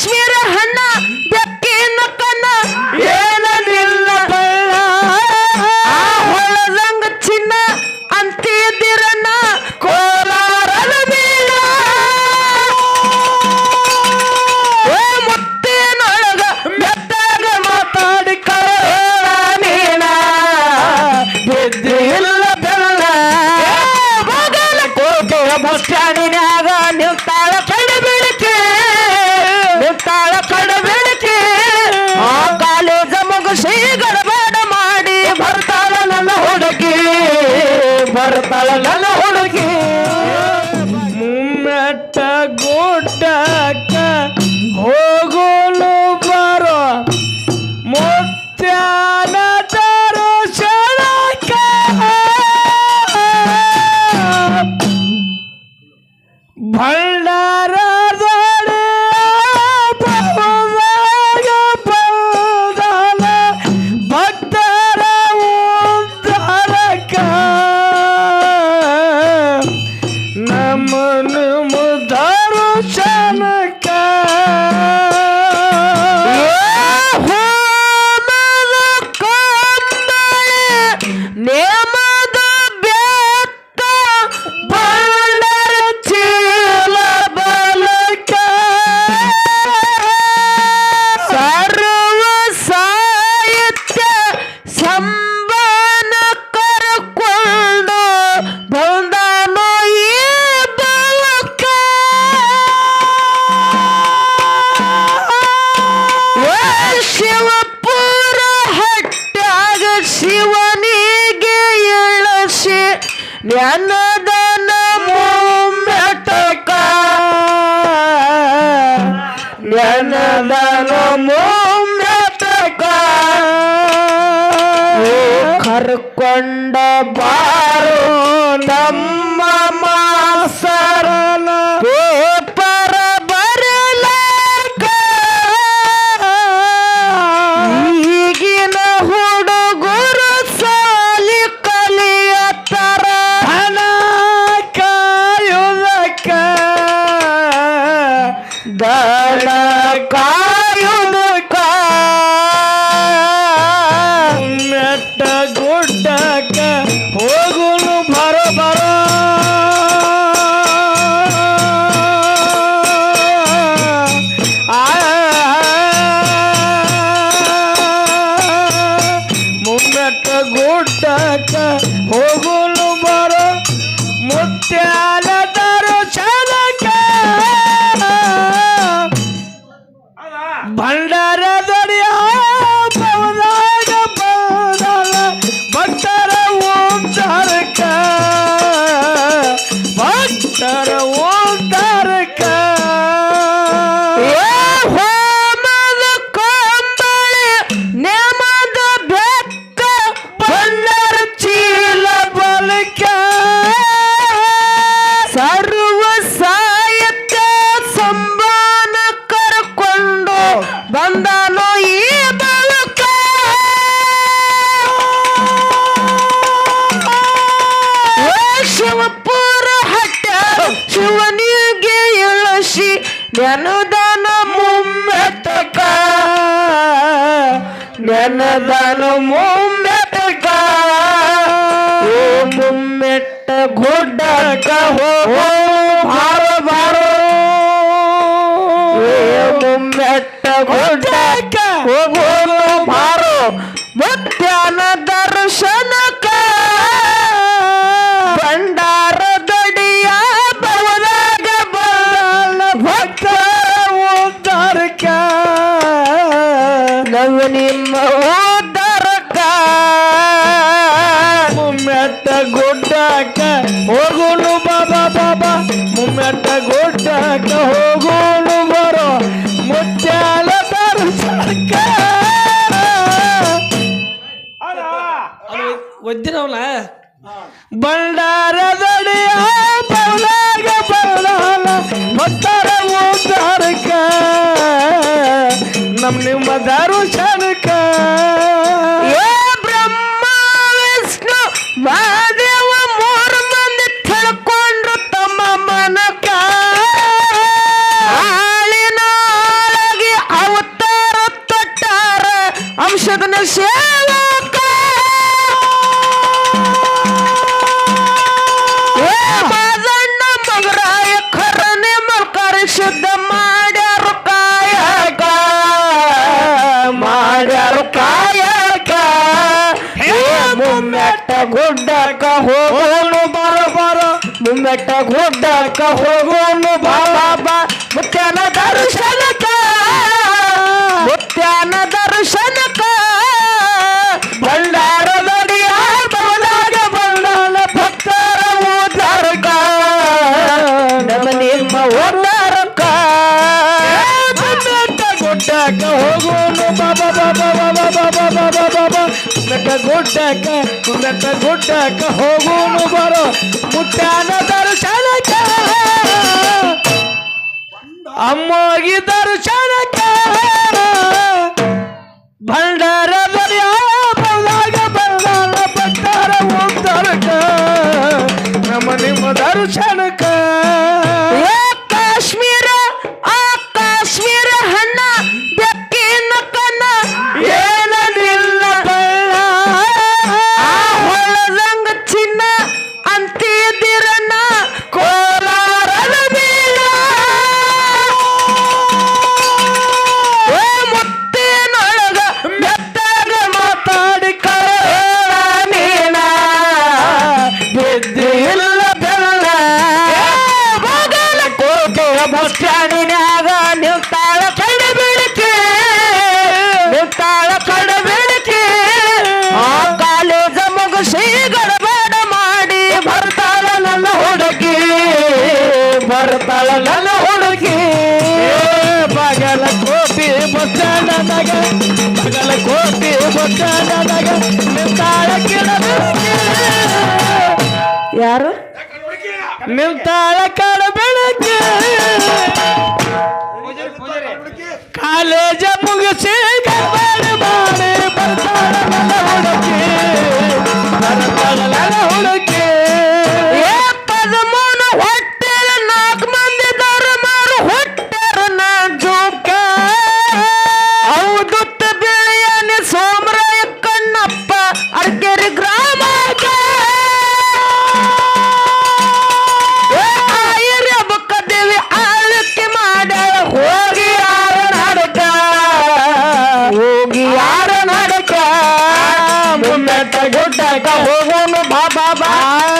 কাশ্মীর ಜ್ಞಾನದಾನ ಮುಟ್ಟಕ ಜ್ಞಾನದಾನ ಮುಟ್ಟಕ ಕರ್ಕೊಂಡ ಬಾರು ನಮ್ಮ का ಭಂಡಾರದ বান্দা নই ಶಿವಪುರ ಹಟ್ಟ ಶಿವನಿಗೆ ಇಳಸಿ ಜ್ಞಾನದಾನ ಮುಮ್ಮೆತಕ ಜ್ಞಾನದಾನ ಮುಮ್ಮೆತಕ ಓ ಮುಮ್ಮೆಟ್ಟ ಗುಡ್ಡಕ್ಕ ಹೋ ಭಾರ ಭಾರ ಮೆಟ್ಟ ಗುಡ್ಡಕ್ಕ ಹೋಗೋನು ಬಾರು ಮುತ್ಯಾನ ದರ್ಶನಕ್ಕ ಭಂಡಾರ ದಡಿಯ ಬವದಾಗ ಬಾಲ ಭಕ್ತ ಉದ್ದಾರಕ್ಕ ನಾವು ನಿಮ್ಮ ಉದ್ದಾರಕ್ಕ ಮುಮ್ಮೆಟ್ಟ ಗುಡ್ಡಕ್ಕ ಹೋಗೋನು ಬಾಬಾ ಬಾಬಾ. ಮುಮ್ಮೆಟ್ಟ ಗುಡ್ಡಕ್ಕ ಹೋಗೋನು ಅದಕ್ಕ ಒದ್ದಿರವಲ್ಲ ಬಂಡಾರದಡಿಯ ಪೌಲಾಗ ಪೌಲಾಲ ಹೊತ್ತಾರ ಓದಾರಕ್ಕ ನಮ್ ನಿಮ್ಮ ದಾರು ಶಾ ಪರಿಷತ್ನ ಸೇವಕ ಖರನೆ ಶುದ್ಧ ಮಾಡ್ಯಾರ ಕಾಯಕ ಮಾಡ್ಯಾರ ಕಾಯಕ. ಮುಮ್ಮೆಟ್ಟ ಗುಡ್ಡಕ್ಕ ಹೋಗೋನು ಬರ ಬರ. ಮುಮ್ಮೆಟ್ಟ ಗುಡ್ಡಕ್ಕ ಹೋಗೋನು ಗುಡ್ಡಕ್ಕ ಹೋಗೋನು ಬಾಬಾ ಬಾಬಾ ಬಾಬಾ ಬಾಬಾ ಬಾಬಾ ಬಾಬಾ ಬೆಟ್ಟ ಗುಡ್ಡಕ್ಕ ಬೆಟ್ಟ ಗುಡ್ಡಕ್ಕ ಹೋಗೋನು ಬರೋ ಮುಟ್ಟಾನ ದರ್ಶನಕ್ಕ ಅಮ್ಮೋಗಿ ದರ್ಶನಕ್ಕ ಭಂಡಾರ ದೊರೆಯ ಬಂದಾಗ ಬಂದಾಳ ಭಕ್ತರ ಉದ್ಧಾರಕ ನಮ್ಮ ನಿಮ್ಮ ದರ್ಶನಕ್ಕ ಬಸ್ ಸ್ಟ್ಯಾಂಡದಾಗ ಬಾಗಲಕೋಟೆ ಬಸ್ ಸ್ಟ್ಯಾಂಡದಾಗ ನಿಂತಾಳ ಕಿಡಬೆಳಕೆ ಯಾರು ನಿಂತಾಳ ಕಡ ಬೆಳಕೆ ಕಾಲೇಜ ಮುಗಿಸಿ का होवन बाबा बा। हाँ।